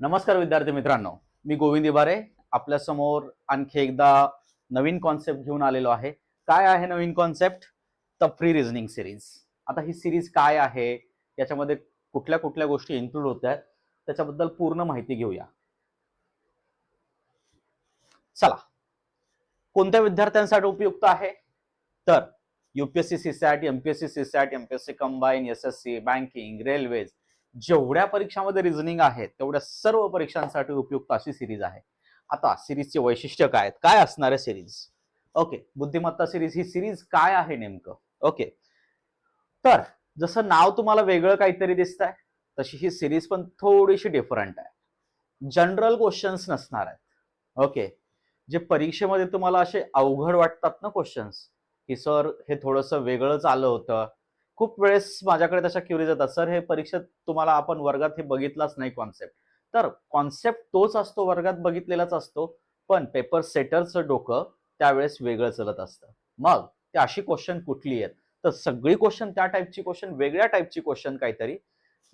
नमस्कार विद्यार्थी मित्रांनो. मी गोविंद इबारे. आपल्यासमोर आणखी एकदा नवीन कॉन्सेप्ट घेऊन आलेलो आहे. काय आहे नवीन concept the free reasoning series आता ही सिरीज काय आहे? याच्यामध्ये कुठल्या कुठल्या गोष्टी इन्क्लूड होत आहेत? त्याच्याबद्दल पूर्ण माहिती घेऊया. चला. कोणत्या विद्यार्थ्यांसाठी उपयुक्त आहे? तर UPSC CSAT MPSC CSAT MPSC combine S S C banking railways जेवढ्या परीक्षामध्ये रिझनिंग आहे तेवढ्या सर्व परीक्षांसाठी उपयुक्त अशी सिरीज आहे. आता सिरीजचे वैशिष्ट्य काय आहेत? काय असणार आहे सिरीज ओके बुद्धिमत्ता सिरीज ही सिरीज काय आहे नेमकं? ओके तर जसं नाव तुम्हाला वेगळं काहीतरी दिसत आहे तशी ही सिरीज पण थोडीशी डिफरंट आहे. जनरल क्वेश्चन्स नसणार आहेत. ओके जे परीक्षेमध्ये तुम्हाला असे अवघड वाटतात ना क्वेश्चन्स की सर हे थोडंसं वेगळंच आलं होतं. खूप वेळेस माझ्याकडे तशा क्युरीज येतात. सर हे परीक्षेत तुम्हाला आपण वर्गात हे बघितलाच नाही कॉन्सेप्ट तर कॉन्सेप्ट तोच असतो वर्गात बघितलेलाच असतो पण पेपर सेटरचं डोकं त्यावेळेस वेगळं चलत असतं. मग ते अशी क्वेश्चन कुठली आहेत? तर सगळी क्वेश्चन त्या टाईपची क्वेश्चन वेगळ्या टाईपची क्वेश्चन काहीतरी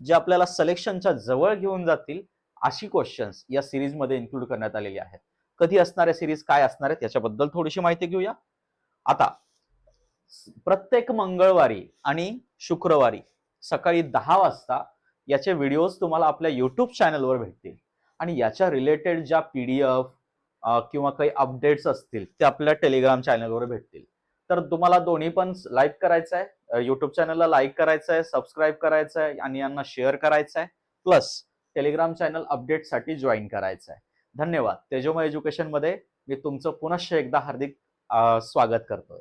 जे आपल्याला सिलेक्शनच्या जवळ घेऊन जातील अशी क्वेश्चन्स या सिरीजमध्ये इन्क्लूड करण्यात आलेली आहेत. कधी असणाऱ्या सिरीज काय असणार आहेत त्याच्याबद्दल थोडीशी माहिती घेऊया. आता प्रत्येक मंगळवारी आणि शुक्रवारी सकाळी दहा वाजता याचे व्हिडिओज तुम्हाला आपल्या यूट्यूब चॅनलवर भेटतील. आणि याच्या रिलेटेड ज्या पी डी एफ किंवा काही अपडेट्स असतील ते आपल्या टेलिग्राम चॅनलवर भेटतील. तर तुम्हाला दोन्ही पण लाईक करायचं आहे. यूट्यूब चॅनलला लाईक करायचं आहे सबस्क्राईब करायचं आहे आणि यांना शेअर करायचं आहे. प्लस टेलिग्राम चॅनल अपडेटसाठी जॉईन करायचं आहे. धन्यवाद. तेजोमय एज्युकेशनमध्ये मी तुमचं पुनश्च एकदा हार्दिक स्वागत करतोय.